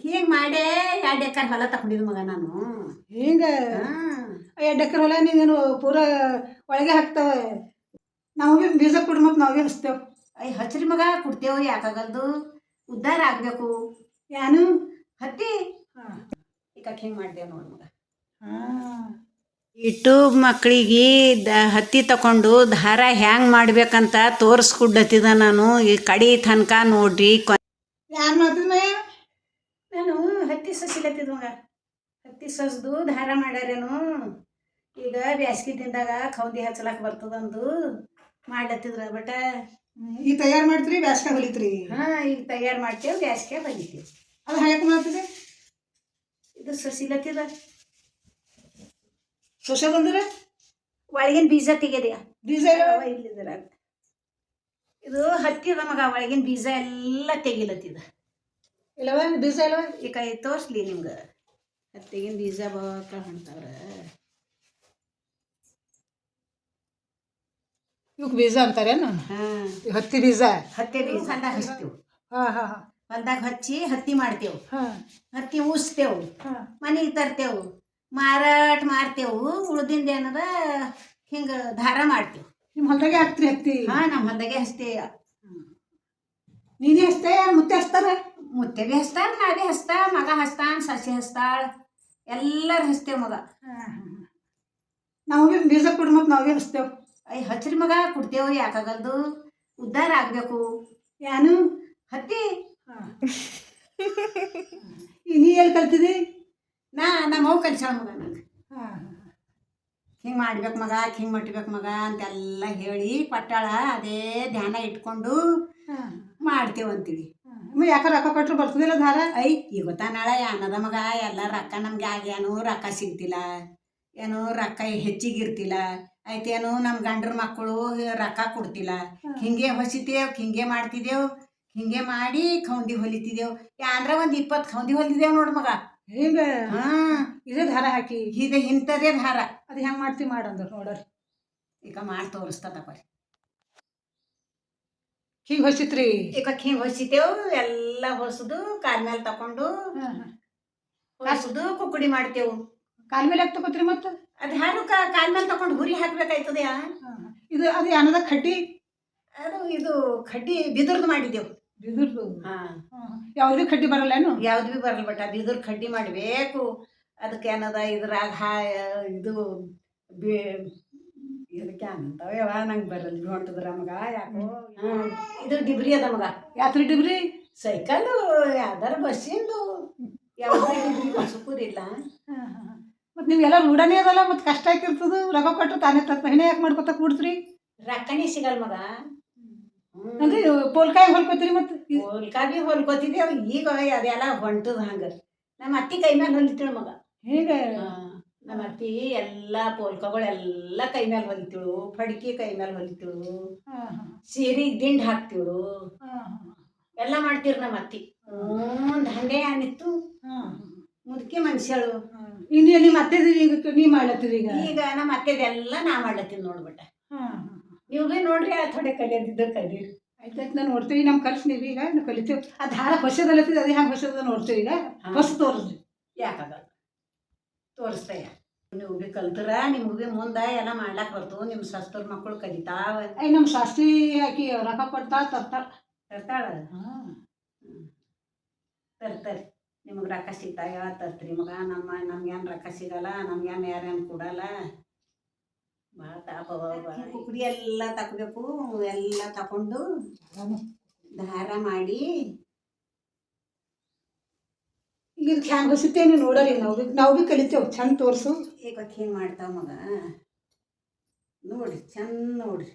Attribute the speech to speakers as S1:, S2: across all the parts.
S1: ಹೀಗೆ ಮಾಡೇ ಎರಡು ಎಕರೆ ಹೊಲ ತಗೊಂಡಿದ್ದು ಮಗ ನಾನು.
S2: ಹಿಂಗೆ? ಎರಡು ಎಕರೆ ಹೊಲ ನೀನು ಪೂರ ಒಳಗೆ ಹಾಕ್ತಾವೆ? ನಾವು ಭೀ ಬೀಜ ಕೊಡು ಮತ್ತು ನಾವು ಭೀ ಹಚ್ತೇವೆ.
S1: ಐ ಹಚ್ರಿ ಮಗ ಕೊಡ್ತೇವೆ ಯಾಕಾಗಲ್ದು? ಉದ್ಧಾರ ಆಗಬೇಕು.
S2: ಏನು
S1: ಹತ್ತಿ.
S2: ಹಾಂ.
S1: ಈಗ ಹಿಂಗೆ ಮಾಡ್ದೇವು ನೋಡಿ ಮಗ.
S2: ಹಾಂ.
S1: ಯೂಟ್ಯೂಬ್ ಮಕ್ಕಳಿಗೆ ದ ಹತ್ತಿ ತಕೊಂಡು ದಾರ ಹ್ಯಾಂಗ್ ಮಾಡ್ಬೇಕಂತ ತೋರಿಸ್ಕೊಡ್ಲತ್ತಿದ ನಾನು. ಈ ಕಡಿ ತನಕ ನೋಡ್ರಿ ಕೊ
S2: ಯಾರು ಮಾಡ್ತಿದ್ದ
S1: ನಾನು ಹತ್ತಿ ಸಸಿಲತ್ತಿದ್ ಮಗ ಸಸ್ದು ದಾರ ಮಾಡ್ಯಾರೇನು. ಈಗ ಬ್ಯಾಸ್ಗಿ ದಿನದಾಗ ಖೌಂದಿ ಹಚ್ಚಲಾಕ ಬರ್ತದಂದು ಮಾಡ್ಲತ್ತಿದ್ರ ಬಟ
S2: ಈಗ ತಯಾರು ಮಾಡ್ತೀರಿ ಬ್ಯಾಸ್ಗೆ ಹೊಲಿತ್ರಿ?
S1: ಹಾ ಈಗ ತಯಾರು ಮಾಡ್ತೇವೆ ಬ್ಯಾಸ್ಗೆ ಬಂದಿದ್ದೇವೆ
S2: ಅದು ಹಾಯಕ್ಕೆ ಮಾಡ್ತಿದೆ
S1: ಇದು ಸಸಿಲತ್ತಿದ.
S2: ಸೊಸೆ ಬಂದ್ರೆ
S1: ಒಳಗಿನ ಬೀಜ ತೆಗೆದ್ಯಾ?
S2: ಬೀಜ?
S1: ಇಲ್ಲಿದ್ರ. ಇದು ಹತ್ತಿದ ಮಗ ಒಳಗಿನ ಬೀಜ ಎಲ್ಲ ತೆಗಿಲತ್ತಿದ.
S2: ಇಲ್ಲವ ಬೀಜ ಇಲ್ಲವ
S1: ಈಗ ತೋರಿಸ್ಲಿ ನಿಮ್ಗೆ. ಹತ್ತಿಗಿನ ಬೀಜ ಬಾಕ ಹೊಣ್ತಾವ್ರ
S2: ಇವಕ್ಕೆ ಬೀಜ ಅಂತಾರೇನು? ಹತ್ತಿ ಬೀಜ?
S1: ಹತ್ತಿ ಬೀಜ. ಹೊಲ್ದಾಗ ಹಚ್ತೇವೆ.
S2: ಹಾಂ ಹಾಂ ಹಾಂ.
S1: ಹೊಲ್ದಾಗ ಹಚ್ಚಿ ಹತ್ತಿ ಮಾಡ್ತೇವೆ.
S2: ಹಾಂ.
S1: ಹತ್ತಿ ಉಸ್ತೇವು.
S2: ಹಾಂ.
S1: ಮನೆಗೆ ತರ್ತೇವು. ಮಾರಾಟ ಮಾಡ್ತೇವು. ಉಳ್ದಿಂದ ಏನದ? ಹಿಂಗೆ ದಾರ ಮಾಡ್ತೇವೆ.
S2: ನಿಮ್ಮ ಹೊಲ್ದಾಗೆ ಹಾಕ್ತೀರಿ ಹತ್ತಿ.
S1: ಹಾಂ ನಮ್ಮ ಹೊಲ್ದಾಗೆ ಹಚ್ತೇವೆ.
S2: ನೀನೇ ಹಚ್ತೇ ಮುತ್ತೆ ಹಚ್ತಾರ?
S1: ಮುತ್ತೆ ಭೀ ಹಸ್ತಾಳ ನಾ ಹಚ್ತಾ ಮಗ ಹಸ್ತಾನ ಸಸಿ ಹಸ್ತಾಳ ಎಲ್ಲರೂ ಹಚ್ತೇವೆ ಮಗ.
S2: ನಾವು ಬೀಜ ಕೊಡು ಮತ್ತು ನಾವೇ ಹಚ್ತೇವೆ.
S1: ಐ ಹಚ್ರಿ ಮಗ ಕೊಡ್ತೇವು ಯಾಕಾಗಲ್ದು ಉದ್ಧಾರ ಆಗಬೇಕು.
S2: ಏನು
S1: ಹತ್ತಿ.
S2: ನೀ ಎಲ್ಲಿ ಕಲ್ತಿದಿ?
S1: ನಾ ನಮ್ಮ ಅವು ಕಲ್ಸಾಳ ಮಗ ನಂಗೆ. ಹಿಂಗೆ ಮಾಡ್ಬೇಕು ಮಗ ಹಿಂಗೆ ಮಟ್ಬೇಕು ಮಗ ಅಂತೆಲ್ಲ ಹೇಳಿ ಪಟ್ಟಾಳ ಅದೇ ಧ್ಯಾನ ಇಟ್ಕೊಂಡು
S2: ಹಾಂ. ಹಾಂ ಯಾಕೆ ರೊಕ್ಕ ಕೊಟ್ಟರು ಬರ್ತದಿಲ್ಲ ಧಾರ?
S1: ಐ ಈಗ ಗೊತ್ತಾ ನಾಳೆ ಅನ್ನದ ಮಗ ಎಲ್ಲ ರೊಕ್ಕ ನಮ್ಗೆ ಆಗ್ಯಾನು ರೊಕ್ಕ ಸಿಗ್ತಿಲ್ಲ. ಏನು ರೊಕ್ಕ ಹೆಚ್ಚಿಗಿರ್ತಿಲ್ಲ. ಆಯ್ತೇನು ನಮ್ಮ ಗಂಡ್ರ ಮಕ್ಕಳು ರೊಕ್ಕ ಕೊಡ್ತಿಲ್ಲ. ಹಿಂಗೆ ಹೊಸಿತೇವ್ ಹಿಂಗೆ ಮಾಡ್ತಿದ್ದೇವು ಹಿಂಗೆ ಮಾಡಿ ಖೌಂದಿ ಹೊಲಿತಿದ್ದೇವು ಯಾಂದ್ರ ಒಂದು ಇಪ್ಪತ್ತು ಖೌಂದಿ ಹೊಲಿದೇವು ನೋಡು ಮಗ.
S2: ಹಿಂಗ
S1: ಹಾ.
S2: ಇದೇ ದಾರ ಹಾಕಿ.
S1: ಇದೆ ಇಂಥದೇ ಧಾರ.
S2: ಅದು ಹೆಂಗೆ ಮಾಡ್ತೀವಿ ಮಾಡಂದ್ರು ನೋಡ್ರಿ.
S1: ಈಗ ಮಾಡಿ ತೋರಿಸ್ತದ ತಗೋರಿ.
S2: ಹಿಂಗೆ ಹೊಸಿತ್ರಿ
S1: ಈಗ ಹಿಂಗೆ ಹೊಸಿತೇವು ಎಲ್ಲ ಹೊಸದು ಕಾಲ್ ಮೇಲೆ ತಕೊಂಡು ಹೊಸುದು ಕುಕ್ಕುಡಿ ಮಾಡ್ತೇವು.
S2: ಕಾಲ್ ಮೇಲೆ ಯಾಕೆ ತಗೋತ್ರಿ ಮತ್ತು?
S1: ಅದು ಹಾಲು ಕಾಲ್ ಮೇಲೆ ತಕೊಂಡು ಹುರಿ ಹಾಕ್ಬೇಕಾಯ್ತದೆ
S2: ಇದು ಅದು ಏನದ ಕಡ್ಡಿ
S1: ಅದು ಇದು ಕಡ್ಡಿ ಬಿದಿರ್ದು ಮಾಡಿದೆವು
S2: ಬಿದಿರ್ದು?
S1: ಹಾ.
S2: ಯಾವ್ದು ಕಡ್ಡಿ ಬರಲ್ಲೇನು
S1: ಯಾವ್ದು ಬಿ ಬರಲ್ಲ ಬಟ್ ಅದು ಇದ್ರ ಕಡ್ಡಿ ಮಾಡಬೇಕು. ಅದಕ್ಕೆ ಏನದ ಇದ್ರಾಗ ಹಾ ಇದು ಬೇ ಇದಕ್ಕೆ ಏನಂತಾವ ಯಾವ ನಂಗೆ ಬರಲ್ಲ ಹೊಂಟದ್ರ ಮಗ ಯಾಕೋ. ಇದು ಡಿಬ್ರಿ ಅದ ಮಗ.
S2: ಯಾತ್ರಿ ಡಿಬ್ರಿ
S1: ಸೈಕಲ್ ಯಾವ್ದಾರ ಬಸ್ಸಿಂದು. ಯಾವ್ದಾರ ಡಿಬ್ರಿ ಬಸ್ಸುಕೂರಿಲ್ಲ
S2: ಮತ್ತು ನೀವೆಲ್ಲ ರೂಢನೇ ಅದಲ್ಲ ಮತ್ತು ಕಷ್ಟ ಆಗಿರ್ತದ. ರೊಕ್ಕ ಕೊಟ್ಟರು ತಾನೇ ತತ್ ಹೆಣೆ ಯಾಕೆ ಮಾಡ್ಕೊತ ಕೂಡ್ತ್ರಿ?
S1: ರೊಕ್ಕನೇ ಸಿಗಲ್ಲ ಮಗ.
S2: ಅಂದ್ರೆ ಪೋಲ್ಕಾಯಿ ಹೊಲ್ಕೋತೀರಿ ಮತ್ತು?
S1: ಪೋಲ್ಕಾಯಿ ಭೀ ಹೊಲ್ಕೋತಿದ್ದೇವು ಈಗ ಅದೆಲ್ಲ ಹೊಂಟದ ಹಂಗೆ. ನಮ್ಮ ಅತ್ತಿ ಕೈ ಮೇಲೆ ಹೊಲಿತೀಳ ಮಗ.
S2: ಹೇಗೆ?
S1: ನಮ್ಮ ಅತ್ತಿ ಎಲ್ಲ ಪೋಲ್ಕಗಳೆಲ್ಲ ಕೈ ಮೇಲೆ ಹೊಲಿತಿಳು ಫಡ್ಕಿ ಕೈ ಮೇಲೆ ಹೊಲಿತಿಳು ಸೀರೆ ದಿಂಡ್ ಹಾಕ್ತಿಳು ಎಲ್ಲ ಮಾಡ್ತೀರಿ ನಮ್ಮ ಅತ್ತಿ. ಹ್ಞೂ ಹಂಗೆ ಆನಿತ್ತು ಮುದುಕಿ ಮನುಷ್ಯಳು.
S2: ಇನ್ನು ನಿಮ್ಮ ಅತ್ತೆ ಈಗ ನೀ ಮಾಡ್ಲತ್ತೀರಿ ಈಗ?
S1: ಈಗ ನಮ್ಮ ಅತ್ತೆದೆಲ್ಲ ನಾ ಮಾಡ್ಲತ್ತೀನಿ ನೋಡ್ಬಿಟ್ಟ. ನೀವು ಭೀ ನೋಡ್ರಿ ಆ ಥೋಡೆ ಕಲಿಯೋದಿದ್ದು ಕಲೀರಿ.
S2: ಆಯ್ತಾಯ್ತು ನಾನು ನೋಡ್ತೀವಿ ನಮ್ಮ ಕಲ್ಸಿ ನೀವು ಈಗ ಕಲಿತೀವಿ. ಆ ದಾರ ಹೊಸದಲ್ಲ ಅದು ಹೆಂಗೆ ಹೊಸದ ನೋಡ್ತೀವಿ ಈಗ. ಹೊಸ ತೋರಿಸ್ರಿ.
S1: ಯಾಕಾಗಲ್ಲ ತೋರಿಸ್ತಯ್ಯ ನೀವು ಭೀ ಕಲ್ತರ ನಿಮಗೆ ಭೀ ಮುಂದೆ ಎಲ್ಲ ಮಾಡ್ಲಾಕ ಬರ್ತವು ನಿಮ್ಮ ಸಸ್ತೂರ್ ಮಕ್ಕಳು ಕಲಿತಾವ?
S2: ಐ ನಮ್ಮ ಶಾಸ್ತ್ರಿ ಹಾಕಿ ರೊಕ್ಕ ಕೊಡ್ತಾ ತರ್ತಾಳ.
S1: ತರ್ತಾಳ? ತರ್ತಾರೆ ನಿಮಗೆ ರೊಕ್ಕ ಸಿಗ್ತಾಯ ತರ್ತ್ರಿ ಮಗ. ನಮ್ಮ ನಮ್ಗೇನು ರೊಕ್ಕ ಸಿಗಲ್ಲ ನಮ್ಗೇನು ಯಾರೇನು ಕೊಡಲ್ಲ. ಭಾಳ ತಾಪ ಕುಕ್ಕಡಿ ಎಲ್ಲ ತಗೋಬೇಕು ಎಲ್ಲ ತಕೊಂಡು ದಾರ ಮಾಡಿ
S2: ಈಗ ಇದಕ್ಕೆ ಹೆಂಗೆ ನೀವು ನೋಡರಿ ನಾವು. ಭೀ ನಾವು ಭೀ ಕಲಿತೇವೆ. ಚಂದ ತೋರಿಸು.
S1: ಈಗ ಹಿಂಗೆ ಮಾಡ್ತಾವ ಮಗ. ನೋಡ್ರಿ ಚಂದ ನೋಡ್ರಿ.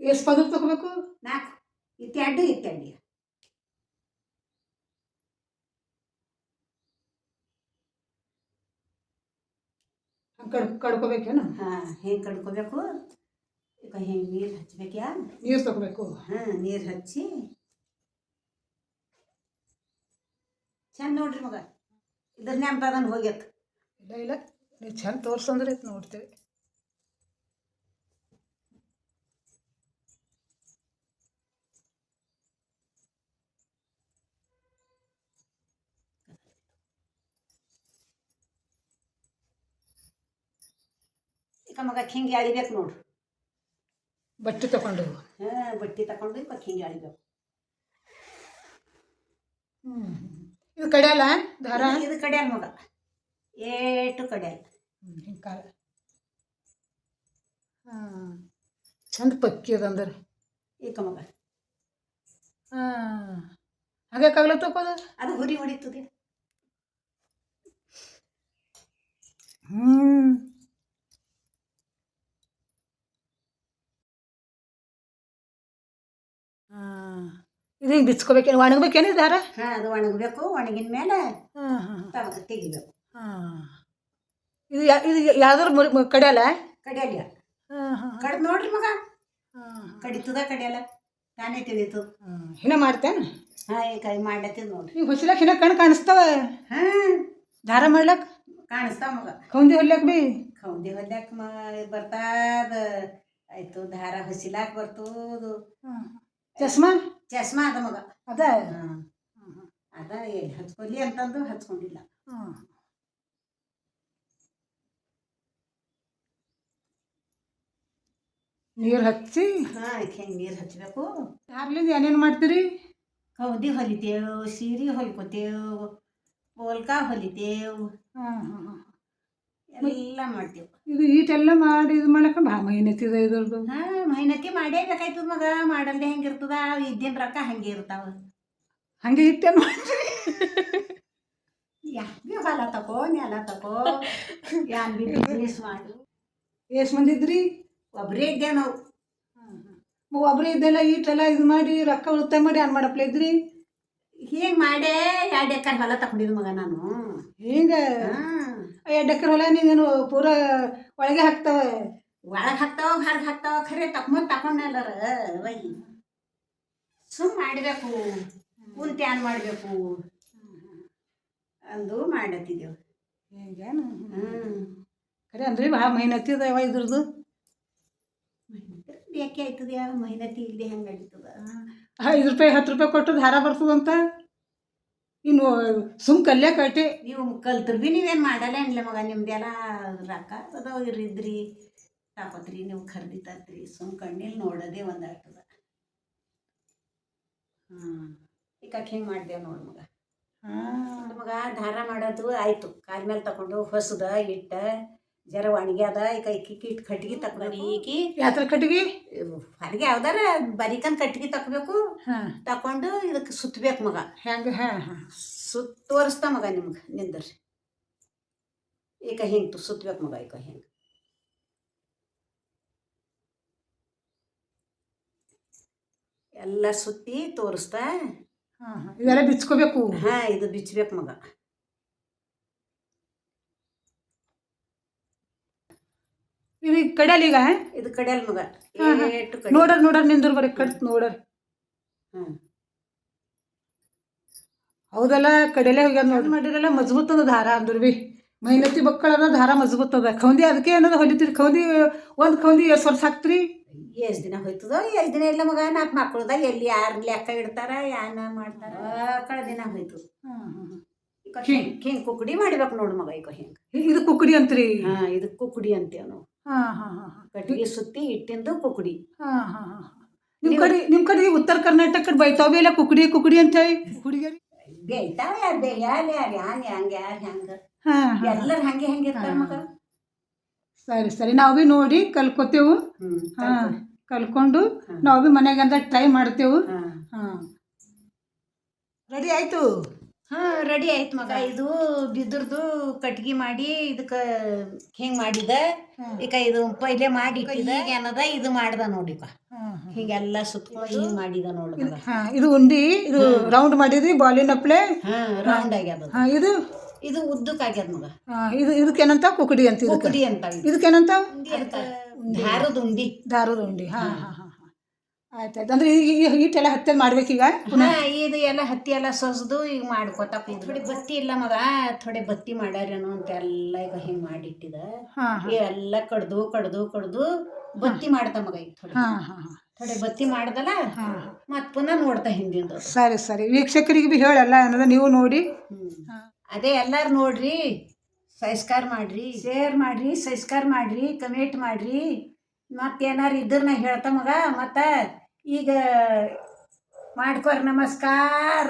S2: ಎಷ್ಟು ಪದಕ ತಗೋಬೇಕು?
S1: ನಾಲ್ಕು. ಇತ್ತೆರಡು ಇತ್ತೆರಡು
S2: ಕಡ್ ಕಡ್ಕೋಬೇಕೇನು?
S1: ಹಾಂ ಹೆಂಗೆ ಕಡ್ಕೋಬೇಕು? ಈಗ ಹೆಂಗೆ ನೀರು ಹಚ್ಬೇಕ್ಯಾ?
S2: ನೀರು ತಗೋಬೇಕು.
S1: ಹಾಂ ನೀರು ಹಚ್ಚಿ. ಚಂದ ನೋಡ್ರಿ ಮಗ. ಇದ್ರ ಅದನ್ನ ಹೋಗ್ಯತ್.
S2: ಇಲ್ಲ ಇಲ್ಲ. ನೀವು ಚಂದ ತೋರ್ಸಂದ್ರೆ ಇದು ನೋಡ್ತೀವಿ.
S1: ಈಗ ಮಗ ಹಿಂಗೆ ಅಳಿಬೇಕು ನೋಡ್ರಿ.
S2: ಬಟ್ಟೆ ತಗೊಂಡು
S1: ಹಾಂ ಬಟ್ಟೆ ತಕೊಂಡು ಇವಾಗ ಹಿಂಗೆ ಅಳಿಬೇಕು
S2: ಹ್ಞೂ ಇದು ಕಡೆಯಲ್ಲ ದಾರ
S1: ಇದು- ಕಡೆಯಲ್ಲ ಮಗ. ಏಟು ಕಡೆಯಲ್ಲ
S2: ಹಿಂಗೆ ಕಾಲ. ಹಾಂ ಚಂದ ಪಕ್ಕಿ ಅದಂದ್ರೆ
S1: ಈಗ ಮಗ.
S2: ಹಾಂ ಹಾಗೆ ಕಾಗ್ಲತ್ತಪ್ಪದ
S1: ಅದು ಹುರಿ ಹೊಡಿತದೆ.
S2: ಹ್ಞೂ ಹಾಂ. ಇದು ಹಿಂಗೆ ಬಿಚ್ಕೋಬೇಕೇನು ಒಣಗ್ಬೇಕೇನು ದಾರ?
S1: ಹಾಂ ಅದು ಒಣಗಬೇಕು ಒಣಗಿದ ಮೇಲೆ
S2: ಹಾಂ ಹಾಂ
S1: ತೆಗಿಬೇಕು.
S2: ಹಾಂ. ಇದು ಯಾ ಇದು ಯಾವ್ದಾರು ಮುರಿ ಮು- ಕಡಿಯಲ್ಲ
S1: ಕಡಿಯಲ್ಲ
S2: ಹಾಂ ಹಾಂ
S1: ಕಡ್ದು ನೋಡ್ರಿ ಮಗ.
S2: ಹಾಂ
S1: ಕಡಿತದ ಕಡಿಯಲ್ಲ ತಾನೇ ತಿಳಿತು
S2: ಹಾಂ ಹಿನ ಮಾಡ್ತೇನೆ?
S1: ಹಾಂ ಈ ಕೈ ಮಾಡ್ಲತ್ತಿದ್ ನೋಡ್ರಿ.
S2: ಈಗ ಹೊಸಿಲಕ್ಕೆ ಹಿನ ಕಣ್ಣು ಕಾಣಿಸ್ತಾವ?
S1: ಹಾಂ.
S2: ದಾರ ಮಾಡ್ಲಕ್ಕ
S1: ಕಾಣಿಸ್ತಾವ ಮಗ.
S2: ಕೌಂದಿ ಹೊಲ್ಯಾಕ ಬಿ?
S1: ಕೌಂದಿ ಹೊಲ್ಯಾಕ ಮ ಬರ್ತಾದ. ಆಯಿತು ದಾರ ಹೊಸಿಲಾಕ ಬರ್ತದು.
S2: ಚಸ್ಮಾ?
S1: ಚಸ್ಮಾ ಅದ ಮಗ.
S2: ಅದ?
S1: ಅದ ಎಲ್ಲಿ ಹಚ್ಕೊಲಿ ಅಂತಂದು ಹಚ್ಕೊಂಡಿಲ್ಲ.
S2: ನೀರು ಹಚ್ಚಿ?
S1: ಹಾಂ ಹೆಂಗೆ ನೀರು ಹಚ್ಚಬೇಕು
S2: ಯಾರ್ಲಿಂದ ಏನೇನು ಮಾಡ್ತೀರಿ?
S1: ಕೌದಿ ಹೊಲಿತೇವು ಸೀರೆ ಹೊಲ್ಕೋತೇವು ಪೋಲ್ಕ ಹೊಲಿತೇವು.
S2: ಹಾಂ ಹಾಂ ಹಾಂ
S1: ಎಲ್ಲ ಮಾಡ್ತೀವಿ.
S2: ಇದು ಈಟೆಲ್ಲ ಮಾಡಿ ಇದು ಮಾಡಕ್ಕೆ ಭಾಳ ಮೈನತಿದೆ ಇದ್ರದ್ದು.
S1: ಹಾಂ ಮೆಹನತಿ ಮಾಡೇ ಬೇಕಾಯ್ತದ ಮಗ ಮಾಡಲ್ದೆ ಹೆಂಗಿರ್ತದ ಇದ್ದಿನ ರೊಕ್ಕ ಹಂಗೆ ಇರ್ತಾವ.
S2: ಹಂಗೆ ಇಟ್ಟೇನು ಯಾ
S1: ಯಾಕೆ ಹೊಲ ತಕೋ ನೆಲ ತಕೋ ಯಾನ್ ಬಿ ಬಿಸ್ನೆಸ್ ಮಾಡು.
S2: ಎಷ್ಟು ಮಂದಿ ಇದ್ರಿ?
S1: ಒಬ್ಬರೇ ಇದ್ದೆ ನಾವು.
S2: ಒಬ್ಬರೇ ಇದ್ದೆಲ್ಲ ಈಟೆಲ್ಲ ಇದು ಮಾಡಿ ರೊಕ್ಕ ಉಳಿತಾಯ ಮಾಡಿ ಏನು ಮಾಡಪ್ಲೆ ಇದ್ರಿ?
S1: ಹೀಗೆ ಮಾಡೇ ಎರಡು ಎಕರೆ ಹೊಲ ತಗೊಂಡಿದ್ದು ಮಗ ನಾನು.
S2: ಹಿಂಗೆ? ಎರಡು ಎಕರೆ ಹೊಲ ನೀವೇನು ಪೂರ ಒಳಗೆ ಹಾಕ್ತಾವೆ?
S1: ಒಳಗೆ ಹಾಕ್ತಾವ ಹೊರಗೆ ಹಾಕ್ತಾವ ಖರೆ ತಕೊಂಡ್ ತಕೊಂಡಲ್ಲರ ವೈ. ಸುಮ್ ಮಾಡಬೇಕು. ಕುಂತ ಏನ್ ಮಾಡಬೇಕು. ಅಂದು ಮಾಡತ್ತಿದ್ದೆವು
S2: ಹಿಂಗೇನು?
S1: ಹ್ಞೂ
S2: ಖರೆ ಅಂದ್ರೆ ಭಾಳ ಮೈನತಿ ಅದಾವ ಇದ್ರದ್ದು
S1: ಬೇಕೆ ಆಯ್ತದ ಯಾವ ಮೆಹನತಿ ಇಲ್ಲದೆ ಹೆಂಗೆ ನಡೀತದ?
S2: ಐದು ರೂಪಾಯಿ ಹತ್ತು ರೂಪಾಯಿ ಕೊಟ್ಟು ದಾರ ಬರ್ತದಂತ? ಇನ್ನು ಸುಮ್ ಕಲ್ಯ ಕಟ್ಟಿ
S1: ನೀವು ಕಲ್ತ್ರು ಭೀ ನೀವೇನು ಮಾಡಲ್ಲ ಏನಿಲ್ಲ ಮಗ ನಿಮ್ದೆಲ್ಲ ರೊಕ್ಕ ಅದಾವ ಇರಿದ್ರಿ. ತಾಪತ್ರಿ ನೀವು ಖರೀದಿ ತತ್ರಿ ಸುಮ್ ಕಣ್ಣಲ್ಲಿ ನೋಡೋದೇ ಆಗ್ತದ ಹ್ಞೂ ಈಗ ಹಿಂಗೆ ಮಾಡ್ದೇವು ನೋಡಿ ಮಗ. ನೋಡು ಮಗ ಧಾರ ಮಾಡೋದು ಆಯ್ತು. ಕಾಲ ಮೇಲೆ ತಗೊಂಡು ಹೊಸದ ಇಟ್ಟ ಜರ ಒಣಗ್ಯಾದ ಈಗ ಇಕ್ಕಿ ಇಟ್ಟು ಕಟ್ಗೆ ತಕೊಂಡು ಈಕಿ
S2: ಯಾತ್ರ ಕಟ್ಟಿಗೆ
S1: ಹೊರಗೆ ಯಾವ್ದಾರ ಬರಿಕನ್ ಕಟ್ಗೆ ತಕ್ಬೇಕು.
S2: ಹಾಂ.
S1: ತಕೊಂಡು ಇದಕ್ಕೆ ಸುತ್ತಬೇಕು ಮಗ.
S2: ಹೆಂಗೆ? ಹಾಂ ಹಾಂ.
S1: ಸುತ್ತ ತೋರಿಸ್ತಾ ಮಗ ನಿಮ್ಗೆ ನಿಂದ್ರಿ. ಈಗ ಹಿಂಗೆ ಸುತ್ತಬೇಕು ಮಗ ಈಗ ಹಿಂಗೆ. ಎಲ್ಲ ಸುತ್ತಿ ತೋರಿಸ್ತಾ.
S2: ಹಾಂ ಹಾಂ. ಇದೆಲ್ಲ ಬಿಚ್ಕೋಬೇಕು.
S1: ಹಾ ಇದು ಬಿಚ್ಚಬೇಕು ಮಗ.
S2: ಕಡಿಯಲ್ಲ ಈಗ?
S1: ಇದು ಕಡಿಯಲ್ ಮಗ. ಏಟು ಕಡಿ.
S2: ನೋಡರ್ ನೋಡರ್ ನಿಂದ್ರ ಬರೀ ಕಟ್ ನೋಡರ್.
S1: ಹ್ಮ್.
S2: ಹೌದಲ್ಲ ಕಡಲೆ ಹೋಗ್ಯಾದ ನೋಡಿ. ಮಾಡಿರಲ್ಲ ಮಜಬೂತ್ ಅದ ದಾರ ಅಂದ್ರ ಬಿ. ಮೈನತಿ ಮಕ್ಕಳದ ದಾರ ಮಜಬೂತ್ ಅದ ಖೌಂದಿ ಅದಕ್ಕೆ ಏನದ ಹೊಲಿತೀರಿ? ಖೌಂದಿ ಒಂದು ಖೌಂದಿ ಎಷ್ಟು ವರ್ಷ ಹಾಕ್ತೀರಿ?
S1: ಎಷ್ಟ್ ದಿನ ಹೋಯ್ತದ ಎಷ್ಟ್ ದಿನ ಇಲ್ಲ ಮಗ. ನಾಲ್ಕು ಮಕ್ಕಳದ ಎಲ್ಲಿ ಯಾರ ಲೆಕ್ಕ ಇಡ್ತಾರ ಯಾನ ಮಾಡ್ತಾರ. ಕಳ ದಿನ ಹೋಯ್ತು. ಹಿಂಗೆ ಕುಕ್ಕಡಿ ಮಾಡ್ಬೇಕು ನೋಡು ಮಗ ಈಗ ಹಿಂಗೆ.
S2: ಇದು ಕುಕ್ಕಡಿ ಅಂತ್ರಿ?
S1: ಹಾ ಇದು ಕುಕ್ಕಡಿ ಅಂತೇವ್ ನಾವು ಕಟ್ಟಿಗೆ ಸುತ್ತಿ ಇಟ್ಟಿಂದು ಕುಕ್ಕಡಿ
S2: ಹಾಂ ಹಾಂ ಹಾಂ ನಿಮ್ಮ ಕಡೆ ನಿಮ್ಮ ಕಡೆ ಉತ್ತರ ಕರ್ನಾಟಕ ಬೈತಾವೆ ಇಲ್ಲ ಕುಕ್ಕಡಿ ಕುಕ್ಕಡಿ ಅಂತ ಹೇಳಿ ಕುಕ್ಕಡಿಗೆ
S1: ಬೇಯ್ತಾವ ಯಾರು ಬೇಯಾಲ ಯಾರು ಯಾನ್ ಹಂಗೆ ಯಾರು ಹ್ಯಾಂಗ?
S2: ಹಾಂ ಹಾಂ
S1: ಎಲ್ಲರೂ ಹಂಗೆ ಹಂಗೆ ಇರ್ತಾರೆ ಮಗ.
S2: ಸರಿ ಸರಿ. ನಾವು ಭೀ ನೋಡಿ ಕಲ್ಕೋತೇವು. ಹಾಂ ಕಲ್ಕೊಂಡು. ನಾವು ಭೀ ಮನೆಗಂದ ಟ್ರೈ ಮಾಡ್ತೇವು.
S1: ಹಾಂ.
S2: ರೆಡಿ ಆಯಿತು?
S1: ಹಾ ರೆಡಿ ಆಯ್ತು ಮಗ. ಇದು ಬಿದ್ರದು ಕಟ್ಗಿ ಮಾಡಿ ಇದಕ್ಕ ಹಿಂಗ್ ಮಾಡಿದ. ಈಗ ಇದು ಪೈಲೆ ಮಾಡಿ ಈಗ ಏನದ ಇದು ಮಾಡ್ದ ನೋಡಿಕ ಹಿಂಗೆಲ್ಲ ಸುತ್ಕೊಂಡು ಹಿಂಗ್ ಮಾಡಿದ ನೋಡು ಮಗ.
S2: ಹಾಂ ಇದು ಉಂಡಿ ಇದು ರೌಂಡ್ ಮಾಡಿದ್ರಿ ಬಾಲಿನ ಅಪ್ಲೆ
S1: ಹಾ ರೌಂಡ್ ಆಗ್ಯದ ಅದು.
S2: ಹಾಂ ಇದು?
S1: ಇದು ಉದ್ದಕ್ ಆಗ್ಯದ ಮಗ.
S2: ಹಾಂ ಇದು ಇದಕ್ಕೇನಂತ? ಕುಕಡಿ ಅಂತ
S1: ಕುಕಡಿ ಅಂತ
S2: ಇದಕ್ಕೇನಂತ?
S1: ದಾರದ ಉಂಡಿ.
S2: ದಾರದ ಉಂಡಿ. ಹಾಂ ಹಾಂ. ಆಯ್ತು ಆಯ್ತು ಅಂದ್ರೆ ಈಗ ಹೀಟೆಲ್ಲ ಹತ್ತಿ ಮಾಡ್ಬೇಕೀಗ
S1: ಪುನಃ ಇದು ಎಲ್ಲ ಹತ್ತಿ ಎಲ್ಲ ಸೊಸ್ದು ಈಗ ಮಾಡ್ಕೊತ ಥೋಡಿ ಬತ್ತಿ ಇಲ್ಲ ಮಗ ಥೋಡೆ ಬತ್ತಿ ಮಾಡ್ಯಾರೇನೋ ಅಂತ ಎಲ್ಲ ಈಗ ಹಿಂಗೆ ಮಾಡಿಟ್ಟಿದ. ಎಲ್ಲ ಕಡ್ದು ಕಡ್ದು ಕಡ್ದು ಬತ್ತಿ ಮಾಡ್ದ ಮಗ ಈಗ ಥೋಡೆ. ಥೋಡೆ ಬತ್ತಿ ಮಾಡ್ದಲ್ಲ
S2: ಹಾಂ
S1: ಮತ್ ಪುನಃ ನೋಡ್ತಾ ಹಿಂದಿಂದು.
S2: ಸರಿ ಸರಿ. ವೀಕ್ಷಕರಿಗೆ ಬಿ ಹೇಳಲ್ಲ ಅನ್ನೋದು ನೀವು ನೋಡಿ.
S1: ಅದೇ ಎಲ್ಲಾರು ನೋಡ್ರಿ
S3: ಸಂಸ್ಕಾರ ಮಾಡ್ರಿ.
S1: ಶೇರ್ ಮಾಡ್ರಿ ಸಬ್ಸ್ಕ್ರೈಬ್ ಮಾಡ್ರಿ ಕಮೆಂಟ್ ಮಾಡ್ರಿ. ಮತ್ತೇನಾರು ಇದ್ರ ನಾ ಹೇಳ್ತ ಮಗ ಮತ್ತು ಈಗ ಮಾಡ್ಕೊರಿ ನಮಸ್ಕಾರ